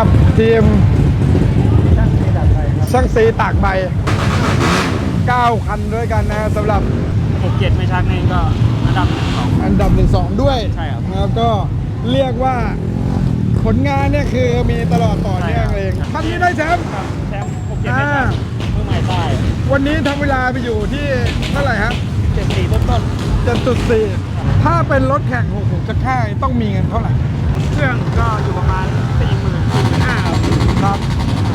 ับทีมช่างสีตากใบ9คันด้วยกันนะสำหรับ 67 ไม่ชักนี่ก็อันดับหนึ่งสอง อันดับ 1-2 ด้วยใช่ครับ แล้วก็เรียกว่าผลงานเนี่ยคือมีตลอดต่อเนื่องเองคันนี้ได้แชมป์แชมป์67ไม่อ่า ชักมือใหม่ใต้วันนี้ทำเวลาไปอยู่ที่เท่าไหร่ครับ74ต้นต้น7.4 ถ้าเป็นรถแข่ง6หกจะค่าต้องมีเงินเท่าไหร่ เครื่องก็อยู่ประมาณ40,000 ครับครับ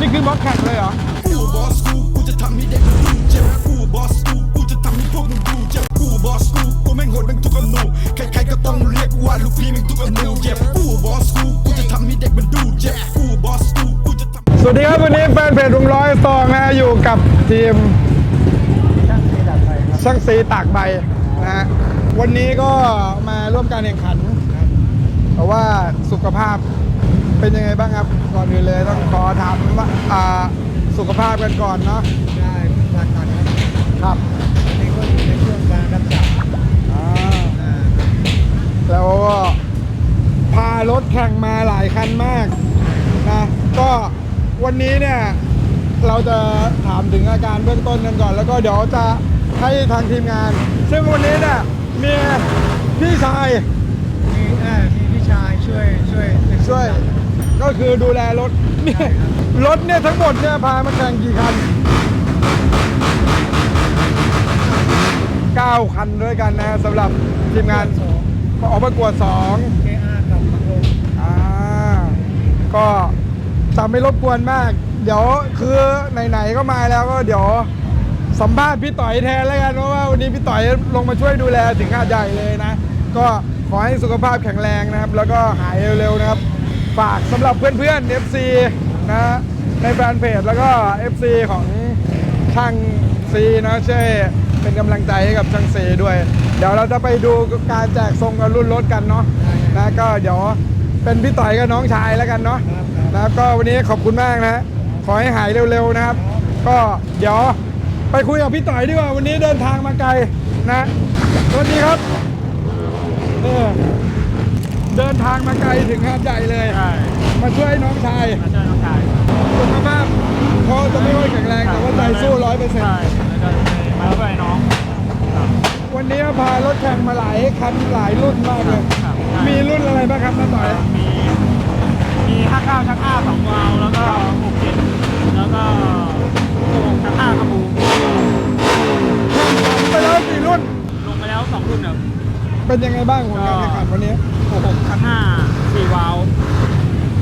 นี่คือบล็อกแข่งเลยเหรอกูบอสกูกูจะทำให้เด็กมันดูเจ็บกูบอสกูกูจะทำให้พวกมึงดูเจ็บกูบอสกูกูแม่งโหดแม่งทุกอนูใครๆก็ต้องเรียกว่าลูกพี่แม่งทุกอนูเจ็บกูบอสกูกูจะทำให้เด็กมันดูเจ็บกูบอสกูกูจะทำสวัสดีครับวันนี้แฟนเพจลุงร้อยซองนะอยู่กับทีมช่างสีดัดไทยครับช่างซีตากใบนะฮะวันนี้ก็มาร่วมการแข่งขันเพราะว่าสุขภาพ เป็นยังไงบ้างครับ ก่อนอื่นเลยต้องขอถามว่าอ่าสุขภาพกันก่อนเนาะได้ราคานี้ครับนี่ก็อยู่ในช่วงการรักษาอ่าแล้วก็พารถแข่งมาหลายคันมากนะก็วันนี้เนี่ยเราจะถามถึงอาการเบื้องต้นกันก่อน แล้วก็เดี๋ยวจะให้ทางทีมงาน ซึ่งวันนี้เนี่ยมีพี่ชายมีเอ่อมีพี่ชายช่วยช่วยเป็นช่วย ก็คือดูแลรถเนี่ยรถเนี่ยทั้งหมดเนี่ยพามาแข่งกี่คัน9คันด้วยกันนะสำหรับทีมงานอออกประกวด2 KR กับมังลงอ่าก็จะไม่รบกวนมาก เดี๋ยวคือไหนๆก็มาแล้วก็เดี๋ยวสัมภาษณ์พี่ต่อยแทนแล้วกันเพราะว่าวันนี้พี่ต่อยลงมาช่วยดูแลถึงหาดใหญ่เลยนะ ก็ขอให้สุขภาพแข็งแรงนะครับ แล้วก็หายเร็วๆนะครับ ฝากสำหรับเพื่อนๆ FC นะในแฟนเพจแล้วก็ FC ของช่างซีนะช่วยเป็นกำลังใจให้กับช่างซีด้วย เดี๋ยวเราจะไปดูการแจกทรงกับรุ่นรถกันเนาะนะก็เดี๋ยวเป็นพี่ต่อยกับน้องชายแล้วกันเนาะนะครับก็วันนี้ขอบคุณมากนะขอให้หายเร็วๆนะครับ ก็เดี๋ยวไปคุยกับพี่ต่อยดีกว่าวันนี้เดินทางมาไกลนะสวัสดีครับ เออเดินทางมาไกลถึงหาดใหญ่เลย ใช่มาช่วยน้องชายมาช่วยน้องชายสุขภาพเขาจะไม่ค่อยแข็งแรงแต่ว่าใจสู้ร้อยเปอร์เซ็นต์ใช่แล้วก็มาช่วยน้องครับวันนี้พารถแข่งมาหลายคันหลายรุ่นมากเลย ครับมีรุ่นอะไรบ้างครับน้าต่อยมี มีห้าเก้าชักห้าสองวาล์วแล้วก็หกเจ็ดแล้วก็หกชักห้ากระบูแข่งขันไปแล้วกี่รุ่นลงไปแล้วสองรุ่นครับ เป็นยังไงบ้างผลการแข่งขันวันนี้หกหกชักห้าสี่วาล์ว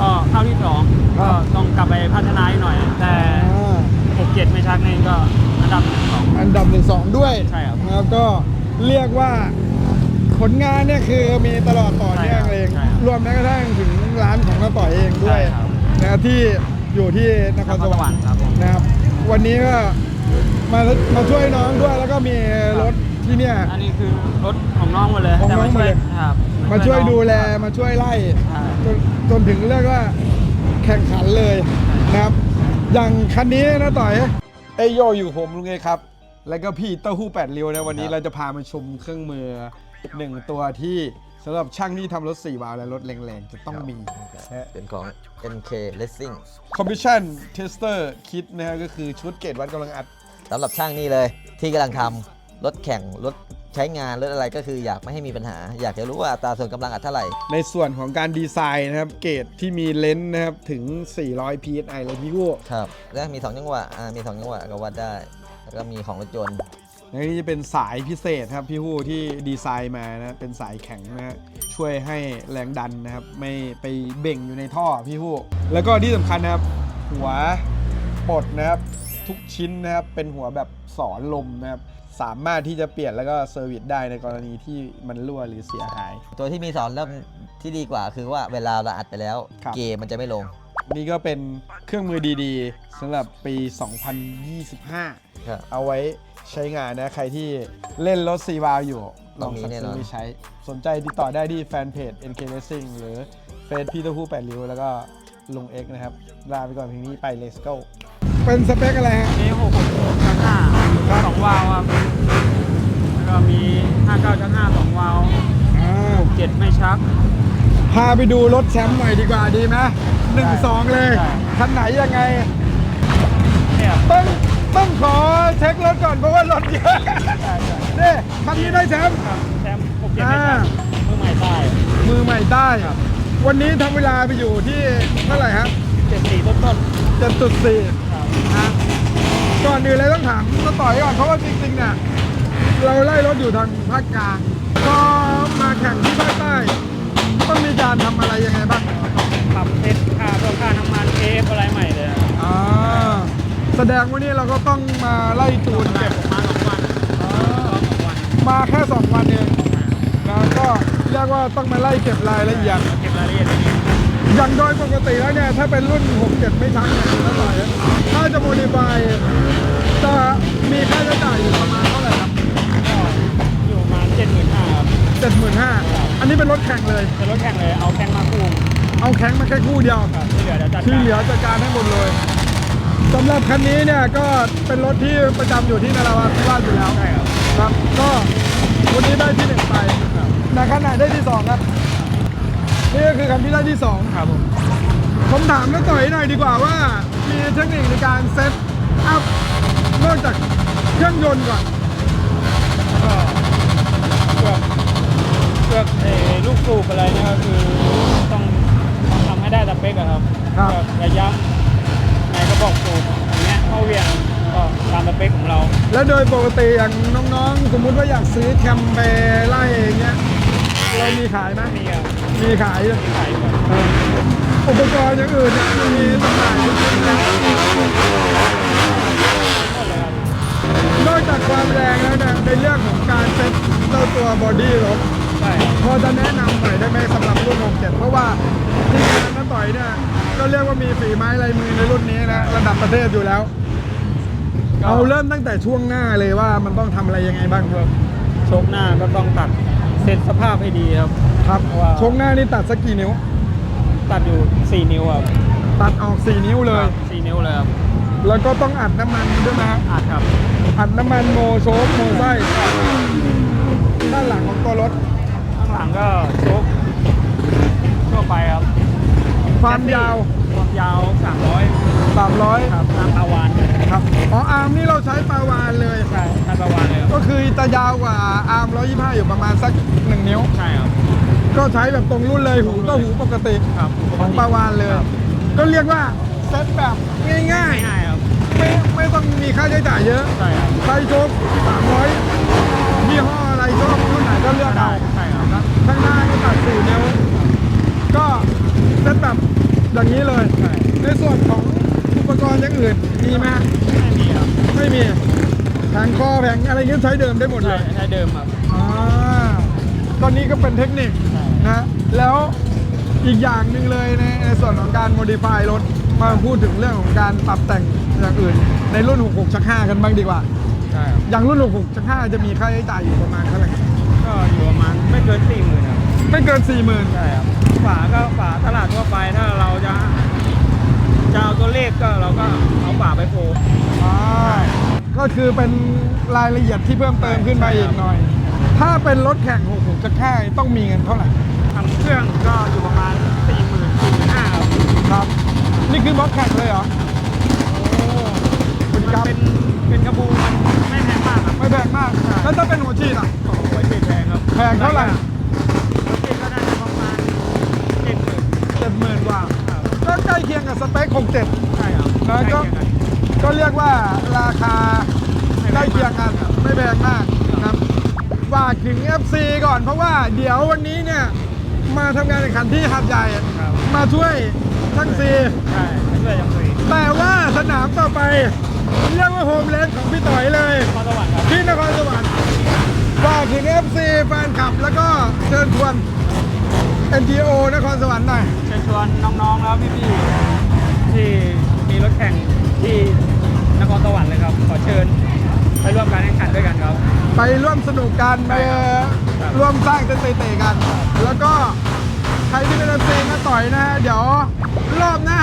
ก็เข้าที่สองครัก็บต้องกลับไปพัฒนาอีกหน่อย แต่อ่าหกเจ็ดไม่ชักนี่ก็อันดับหนึ่งสองอันดับหนึ่งสองด้วยใช่ครับแล้วก็เรียกว่าผลงานเนี่ยคือมีตลอดต่อเนื่องเองใช่ครับรวมแม้กระทั่งถึงร้านของน้าต่อยเองด้วยใช่ครับนะที่อยู่ที่นครสวรรค์ครับผมนะครับ วันนี้ก็มามาช่วยน้องด้วยแล้วก็มีรถ ที่เนี่ย อันนี้คือรถของน้องหมดเลยของน้องหมดเลย แต่าช่วยครับมาช่วยน้องดูแลมาช่วยไล่ใช่จนจนถึงเรียกว่าแข่งขันเลยนะครับ อย่างคันนี้นะต่อยเอยโยอยู่ผมลุงเอครับ แล้วก็พี่เต้าหู้แปดเรียวนะวันนี้เราจะพามาชมเครื่องมือหนึ่งตัวที่สำหรับช่างที่ทำรถ4วาล์วและรถแรงๆ จะต้องมีนะฮะ เป็นของ NK Racing Combustion Tester Kit นะฮะก็คือชุดเกจวัดกำลังอัด สำหรับช่างนี่เลยที่กำลังทำ รถแข่งรถใช้งานรถอะไรก็คืออยากไม่ให้มีปัญหา อยากจะรู้ว่าอัตราส่วนกำลังอัดเท่าไหร่ ในส่วนของการดีไซน์นะครับ เกจที่มีเลนส์นะครับ ถึง 400 psi เลยพี่กู้ครับ แล้วมี 2 จังหวะอ่ามี 2 จังหวะก็วัดได้ แล้วก็มีของรถยนต์ และนี่จะเป็นสายพิเศษครับพี่ฮู้ที่ดีไซน์มานะเป็นสายแข็งนะฮะช่วยให้แรงดันนะครับ ไม่ไปเบ่งอยู่ในท่อพี่ฮู้แล้วก็ที่สำคัญนะครับ หัวปลดนะครับ ทุกชิ้นนะครับ เป็นหัวแบบสอนลมนะครับ สามารถที่จะเปลี่ยนแล้วก็เซอร์วิสได้ในกรณีที่มันรั่วหรือเสียหาย ตัวที่มีสอนเริ่มที่ดีกว่าคือว่าเวลาเราอัดไปแล้วครับ เกมมันจะไม่ลง นี่ก็เป็นเครื่องมือดีๆสำหรับปี 2025 ครับเอาไว้ใช้งานนะ ใครที่เล่นรถซีวาอยู่ ลต้อองงมีสั่งแน่นซื้ออน ไปใช้ สนใจติดต่อได้ที่แฟนเพจ NK Racing หรือเฟซพี่เต้าหู้แปดริ้ว แล้วก็ลุงเอ็กนะครับ ลาไปก่อนเพียงนี้ไป Let's go เป็นสเปคอะไรฮะ มีหกชั้นห้าสองวาล์วครัแล้วก็มีห้าเก้าชั้นห้าสองวาล์วอ่าเจ็ดไม่ชัก พาไปดูรถแชมป์หน่อยดีกว่าดีไหมหนึ่งสองเลยคันไหนยังไง เนี่ยต้องต้องขอเช็ครถก่อนเพราะว่ารถเยอะใช่ใช่นี่คันนี้ได้แชมป์แชมป์หกเจ็ดไม่ชักามือใหม่ใต้มือใหม่ใต้วันนี้ทำเวลาไปอยู่ที่เท่าไหร่ฮะเจ็ดสี่ต้นต้สี่ นะก่อนอื่นเลยต้องถามน้าต่อยก่อนเพราะว่าจริงๆเนี่ยเราไล่รถอยู่ทางภาคกลางก็มาแข่งที่ภาคใต้ต้องมีการทำอะไรยังไงบ้างปรับเซ็ตค่าพวกค่าน้ำมันเอฟอะไรใหม่เลยครับอ่าแสดงว่านี่เราก็ต้องมาไล่จูนเก็เก็บบมาสองวันสองวันมาแค่2วันเองนะก็เรียกว่าต้องมาไล่เก็บรายละเอียด เก็บรายละเอียดนิดนึง อย่างโดยปกติแล้วเนี่ย ถ้าเป็นรุ่น 67 ไม่ชักเนี่ยเท่าไหร่ถ้าจะโมดิฟายจะมีค่าใช้จ่ายอยู่ประมาณเท่าไหร่ครับก็อยู่ประมาณเจ็ดหมื่นห้าครับ75,000อันนี้เป็นรถแข่งเลย เป็นรถแข่งเลย เอาแข่งมาคู่เอาแข็งมาแค่คู่เดียวครับที่เหลือเดี๋ยวจัดที่การเหลือจัดการให้หมดเลยสำหรับคันนี้เนี่ยก็เป็นรถที่ประจำอยู่ที่นราธิวาสอยู่แล้วใช่ครับครับก็วันนี้ได้ที่หนึ่งไปครับแต่คันไหนได้ที่สองครับ นี่ก็คือคันที่ได้ที่สองครับผมผมถามน้าต่อยหน่อยดีกว่าว่า มีเทคนิคในการเซตอัพนอกจากเครื่องยนต์ก่อนก็เพือกเพือกเอ่อลูกสูบอะไรเนี่ยก็คือต้องต้องทำให้ได้สเปคอะครับครับเพือกระยำในกระบอกสูบอย่างเงี้ยเข้าเวียงก็ตามสเปคของเรา แล้วโดยปกติอย่างน้องๆ สมมุติว่าอยากซื้อแคมไปไล่อย่างเงี้ย เรามีขายไหมมีครับมีขายอยู่มีขายก่อนเอออุปกรณ์อย่างอื่นเนี่ยมีจำหน่ายอยู่ที่แล้วหมดเลยครับนอกจากความแรงแล้วเนี่ยในเรื่องของการเซ็ตเจ้าตัวบอดี้รถใช่ครับพอจะแนะนำหน่อยได้ไหมสำหรับรุ่น67เพราะว่าทีมงานน้าต่อยเนี่ยก็เรียกว่ามีฝีไม้ลายมือในรุ่นนี้นะระดับประเทศอยู่แล้วเอาเริ่มตั้งแต่ช่วงหน้าเลยว่ามันต้องทำอะไรยังไงบ้างครับโชคหน้าก็ต้องตัด เซตสภาพให้ดีครับ ครับว่าชงหน้านี่ตัดสักกี่นิ้ว ตัดอยู่ 4 นิ้วครับตัดออก 4 นิ้วเลยครับ4นิ้วเลยครับแล้วก็ต้องอัดน้ำมันด้วยนะฮะอัดครับอัดน้ำมันโมโชคโมไส้ด้านหลังของตัวรถ ข้างหลังก็โชคทั่วไปครับความยาว ความยาว 300 300 ครับตามปาวานครับ อ๋ออาร์มนี่เราใช้ปลาวานเลย ใช่ จะยาวกว่าอาร์ม125 อยู่ประมาณสัก 1 นิ้ว ใช่ครับ ก็ใช้แบบตรงรุ่นเลยหูก็หูปกติครับของปลาวานเลยครับก็เรียกว่าเซ็ตแบบง่ายง่ายครับๆไม่ไม่ต้องมีค่าใช้จ่ายเยอะ ใช่ครับใครชก300ยี่ห้ออะไรชอบรุ่นไหนก็เลือกได้เอาใช่ครับนะข้างหน้าก็ตัด4นิ้ว ก็เซ็ตแบบอย่างนี้เลยใช่ในส่วนของอุปกรณ์อย่างอื่นมีไหมฮะไม่มีครับไม่มี แผงคอแผงอะไรเงี้ยใช้เดิมได้หมดเลใช่ยใช่เดิมครับอ่าตอนนี้ก็เป็นเทคนิคใช่นะแล้วอีกอย่างหนึ่งเลยในในส่วนของการโมดิฟายรถมาพูดถึงเรื่องของการปรับแต่งอย่างอื่น ในรุ่น 66ชัก5กันบ้างดีกว่า ใช่ครับอย่างรุ่น 66ชัก5จะมีค่าใช้จ่ายอยู่ประมาณเท่าไหร่ก็อยู่ประมาณไม่เกิน4 0,000ครับไม่เกิน40,000ใช่ครับฝาก็ฝาตลาดทั่วไปถ้าเราจะจะเอาตัวเลขก็เราก็เอาฝาไปโพลอ่า ก็คือเป็นรายละเอียดที่เพิ่มเติมขึ้นมาอีกหน่อย ถ้าเป็นรถแข่ง66ชัก5ต้องมีเงินเท่าไหร่ทำเครื่องก็อยู่ประมาณ4 0 0 0 0 4 5 0 0ครับครับ นี่คือบล็อกแข่งเลยเหรอโอ้เป็นมันครับเป็นเป็นกระบูมันไม่แพงมากครับไม่แพงมากใช่แล้วถ้าเป็นหัวฉีดอะโอ้โหไว้เปลี่ยนแพงครับแพงเท่าไหร่รถเจ็ดก็น่าจะประมาณเจ็ดหมื่นเจ็ดหมื่นกว่าครับก็ใกล้เคียงกับสเปค67ใช่ครับแล้วก็ใกล้เคียงกันก็เรียกว่าราคาไม่ใกแพล้งมากเคียงกันไม่แพงมากนะครับฝากถึง FC ก่อนเพราะว่าเดี๋ยววันนี้เนี่ยมาทำงานแข่งขันที่หาดใหญ่ครับมาช่วยช่างซีใช่ไม่ช่วยยังคุยแต่ว่าสนามต่อไป เรียกว่าโฮมเลนของพี่ต่อยเลยพรสวรรค์ครับที่นครสวรรค์ฝากถึง FC แฟนคลับแล้วก็เชิญชวน NGO นครสวรรค์หน่อยเชิญชวนน้องๆแล้วพี่ๆที่มีรถแข่ง ที่นครสวรรค์เลยครับขอเชิญไปร่วมการแข่งขันด้วยกันครับ ไปร่วมสนุกกันไปครับ ร่วมสร้างสถิติกัน แล้วก็ใครที่เป็นเอฟซีมาต่อยนะฮะเดี๋ยวรอบหน้า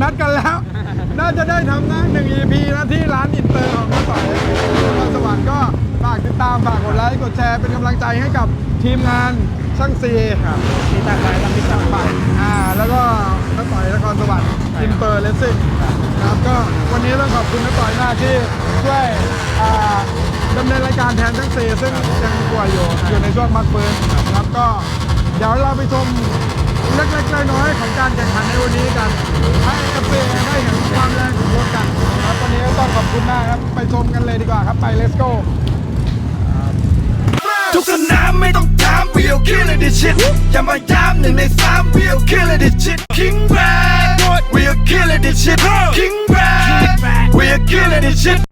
นัดกันแล้ว น่าจะได้ทำนะหนึ่ง EP นะที่ร้านอินเตอร์ของมาต่อยนครสวรรค์ก็ฝากติดตามฝากกดไลค์กดแชร์เป็นกำลังใจให้กับทีมงาน ช่างซีครับมีตากลายลำพิจัจางรไปอ่าแล้วก็น้าต่อยนครสวรรค์ใช่อินครับเตอร์เลสซิ่งนะครับก็วันนี้ต้องขอบคุณน้าต่อยมากที่ช่วยอ่าดำเนินรายการแทนช่างซีซึ่งยังป่วยอยู่อยู่ในช่วงพักฟื้นนะครับก็เดี๋ยวเราไปชมเล็กๆน้อยๆของการแข่งขันในวันนี้กันให้เอฟซีได้เห็นความแรงของรถกันนะครับวันนี้ก็ต้องขอบคุณมากครับไปชมกันเลยดีกว่าครับไป let's go ทุกสนามไม่ต้องถาม we'll kill it this shit อย่ามาย้ำหนึ่งในสาม we'll kill it this shit King Brad we'll kill it this shit King Brad we'll kill it this shit